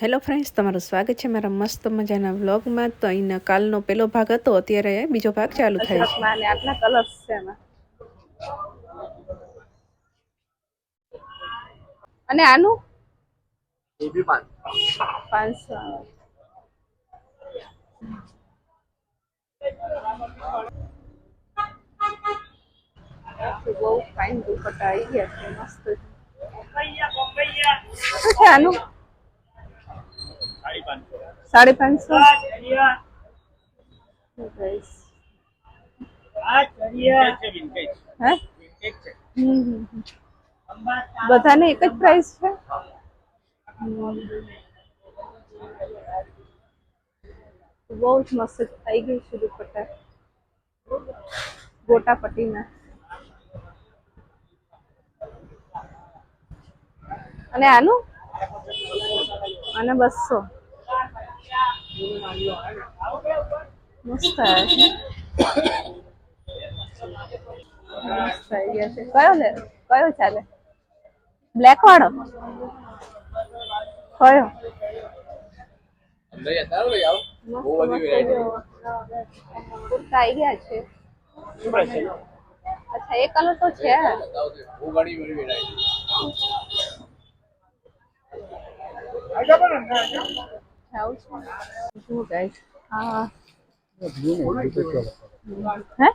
Hello friends તમારું સ્વાગત છે મારા મસ્ત મજાના વ્લોગમાં તો અહીંના કાલનો પેલો ભાગ હતો અત્યારે બીજો ભાગ ચાલુ થાય છે. અને આટલા કલર્સ છે એમાં. અને આનું? પાંચસો બહુ ફાઇન દુપટ્ટા આવી ગયા છે મસ્ત આનું? સાડી પાંચસો. બધાને એક જ પ્રાઇસ છે? બહુ જ મસ્ત થઈ ગઈ છે દુપટ્ટા. ગોટા પટ્ટીના અને આનું? અને બસો મસ્ત છે મસ્ત આવી ગયા છે કયો લે કયો ચાલે બ્લેક વાળો કયો આવી ગયા છે. અચ્છા એ કલર તો છે. આવું છે. જુઓ guys. હા. હે?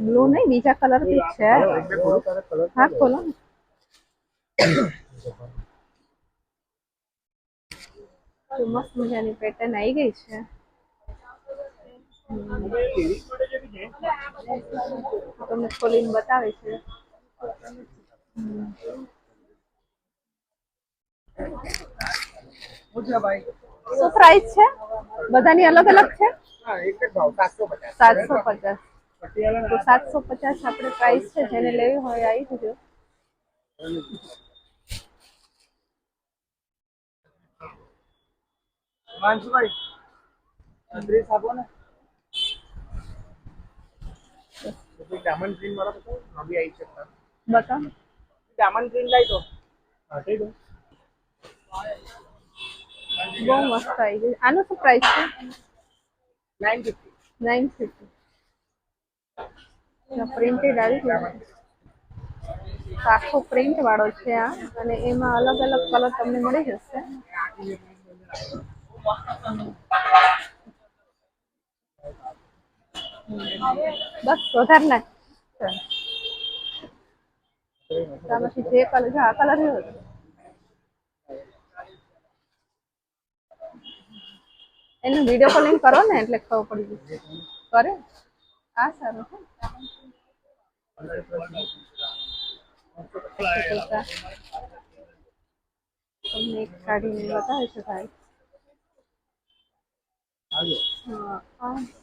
બ્લુ નહીં બીજા કલર બી છે. હા ખોલો ને. મસ્ત મજાની પેટર્ન આવી ગઈ છે. તમને ખોલીને બતાવે છે. હમ. શું પ્રાઇસ છે? બધાની અલગ અલગ છે? સાતસો પચાસ. તો સાતસો પચાસ આપણે પ્રાઇસ છે જેને લેવી હોય આવી જજો. ડાયમંડ ગ્રીન વાળા બતાવો આવી શકતા બતાવો. ડાયમંડ ગ્રીન લાઈ દો. હા દો. બહુ મસ્ત આવી ગઈ. આનું શું પ્રાઇસ છે? Nine fifty. Nine fifty printed આવી ગયો. આખો પ્રિન્ટ વાળો છે આ. અને એમાં અલગ અલગ કલર તમને મળી જશે. બસ વધારે નાખ તમે જે કલર આ કલર એવો છે એનું વીડિયો કોલિંગ કરો ને એટલે ખબર પડી જશે કરે? હા, સારું તમને એક કાઢીને બતાવે છે ભાઈ.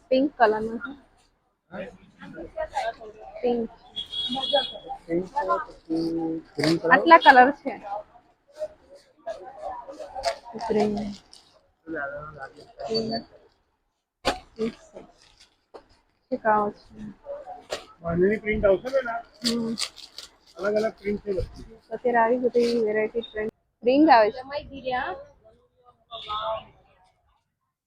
પિંક કલરનું છે. પિંક આટલા કલર છે. ગ્રીન પ્રિન્ટ આવશે ને અલગ અલગ પ્રિન્ટ છે અત્યારે આવી બધી વેરાયટી ટ્રેન્ડ રિંગ આવે છે.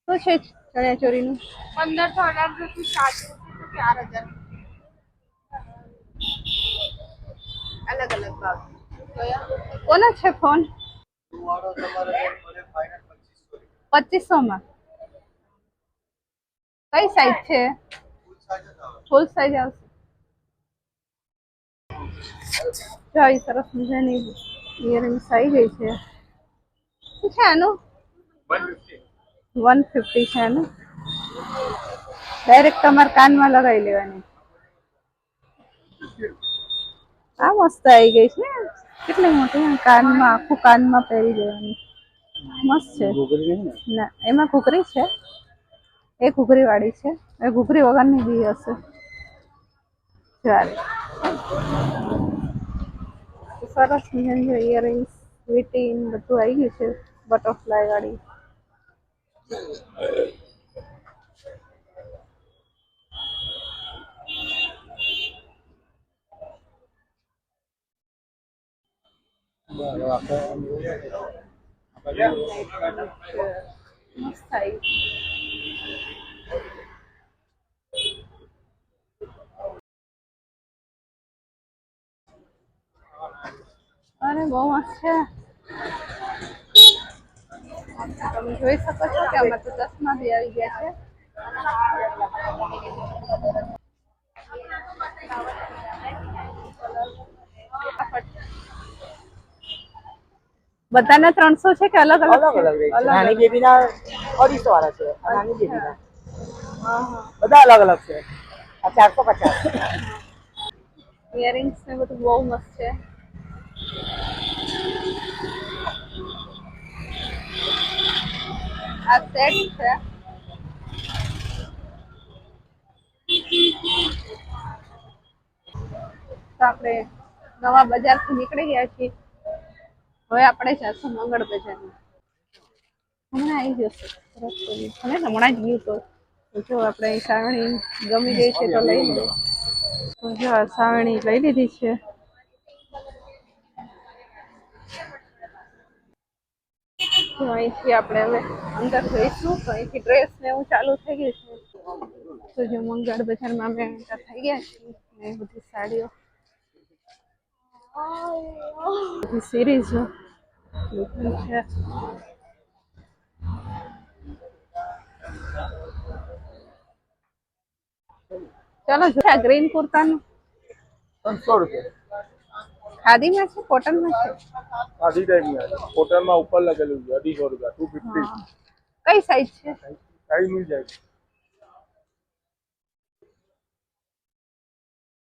તો છે ચણિયા ચોરીનું. પંદરસો અઢારસો સાત ચાર હજાર. અલગ અલગ ભાવ. કોનો છે ફોન? પચીસો માં કઈ સાઈઝ છે? ફૂલ સાઈઝ આવશે. આવી સરસ મજાની ઇયરિંગ્સ આવી ગઈ છે. શું છે આનું? વન ફિફ્ટી છે આનું. ડાયરેક્ટ તમારે કાનમાં લગાવી લેવાની. આ મસ્ત આવી ગઈ છે. કેટલી મોટી, કાનમાં, આખું કાનમાં પહેરી દેવાની મસ્ત છે. ના? એમાં ઘૂઘરી છે. એ ઘૂઘરી વાળી છે. એ ઘૂઘરી વગરની બી હશે. સારી સરસ મજાની ઇયરિંગ્સ વીટી બધું આવી ગયું છે બટરફ્લાય વાળી બરાબર થાય અરે બહુ મસ્ત છે. તમે જોઈ શકો છો કે આમાં તો ચશ્મા બી આવી ગયા છે. બધાના ત્રણસો છે કે અલગ અલગ અલગ અલગ રેટ છે. નાની. બેબીના અઢીસો વાળા છે નાની બેબીના. બધા અલગ અલગ છે. આ ચારસો પચાસ. ઇયરિંગ્સ ને બધું બહુ મસ્ત છે. આ સેટ છે. તો આપણે નવા બજારથી નીકળી ગયા છીએ. હવે આપણે જશું મંગળ બજારમાં. હમણાં આવી જશે કરી. હમણાં જ ગયું તો. જો આપણે સાવણી ગમી ગઈ છે તો લઈ તો જો સાવણી લઈ લીધી છે. તો અહીંથી આપણે હવે અંદર જઈશું. તો અહીંથી ડ્રેસ ને એવું ચાલુ થઈ ગયું છે. તો જો મંગળ બજારમાં અમે અંદર થઈ ગયા છીએ. ને બધી સાડીઓ બધી સિરીઝો છે ચાલો જો આ ગ્રીન કુર્તાનું ત્રણસો રૂપિયા ખાદીમાં છે કોટનમાં છે આધી ટાઈપની આવે હોટલમાં ઉપર લગેલું છે અઢીસો રૂપિયા ટુ ફિફ્ટી હા. કઈ સાઈઝ છે સાઈઝ મિલ જાય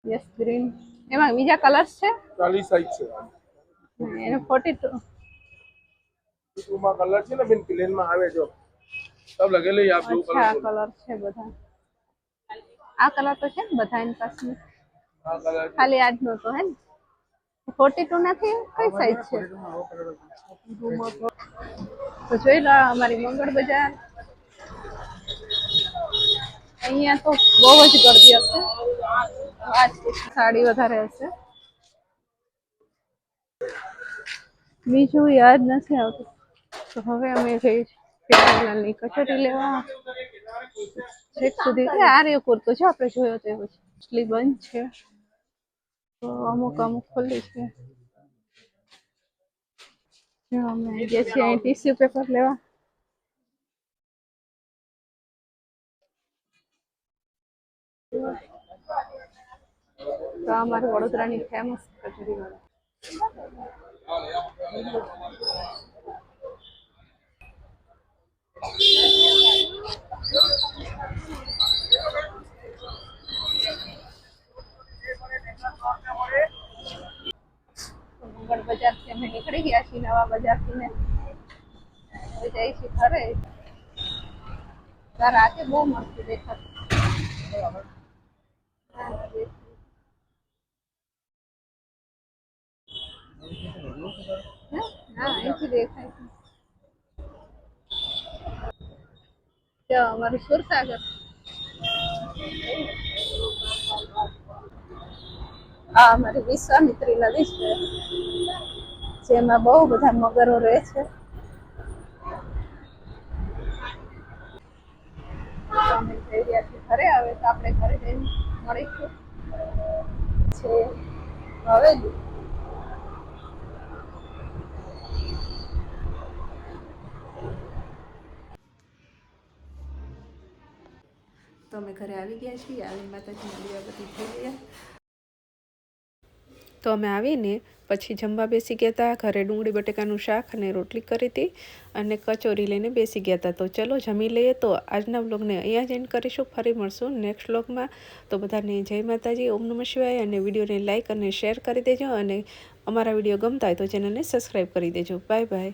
યસ ગ્રીન એમાં બીજા કલર્સ છે? ચાલીસ સાઈઝ છે. એને ફોર્ટી ટુ ટુમાં કલર છે ને બેન પ્લેનમાં આવે જો. સબ લગેલું આ બ્લુ. કલર કલર છે બધા. આ કલર તો છે ને બધા એની પાસે આ કલર ખાલી આજનો તો હે ને. ફોર્ટી ટુ નથી કઈ સાઈઝ છે? તો જોઈ લો અમારી મંગળ બજાર. અહીંયા તો બહુ જ ગરદી હશે. સાડી વધારે હશે. બીજું યાદ નથી આવતું. તો હવે અમે જઈ પેલાની કચોરી લેવા છેક સુધી આ રહ્યો કુર્તો છે. આપણે જોયો તો એવો એટલી બંધ છે. તો અમુક અમુક ખુલ્લી છે. અમે ગયા છીએ અહીં ટીસ્યુ પેપર લેવા. તો અમારી વડોદરાની ફેમસ કચોરી વાળા. મંગળ બજારથી અમે નીકળી ગયા છીએ, નવા બજારથી ને. હવે જઈ છીએ ખરે રાતે બહુ મસ્ત દેખાતું. વિશ્વામિત્રી નદી છે. જેમાં બહુ બધા મગરો રહે છે. ઘરે આવે તો આપણે ઘરે જઈને મળીશું. છે હવેલી ઘરે આવી ગયા છીએ. આવી માતાજીના દીવા બધી થઈ ગયા. તો અમે આવીને પછી જમવા બેસી ગયા હતા ઘરે ડુંગળી, બટેકાનું શાક અને રોટલી કરી હતી અને કચોરી લઈને બેસી ગયા હતા તો ચલો જમી લઈએ. તો આજના બ્લોગને અહીંયા જ એન્ડ કરીશું. ફરી મળશું નેક્સ્ટ બ્લોગમાં તો બધાને જય માતાજી. ઓમ નમઃ શિવાય. અને વિડીયોને લાઇક અને શેર કરી દેજો. અને અમારા વીડિયો ગમતા હોય તો ચેનલને સબસ્ક્રાઈબ કરી દેજો. Bye bye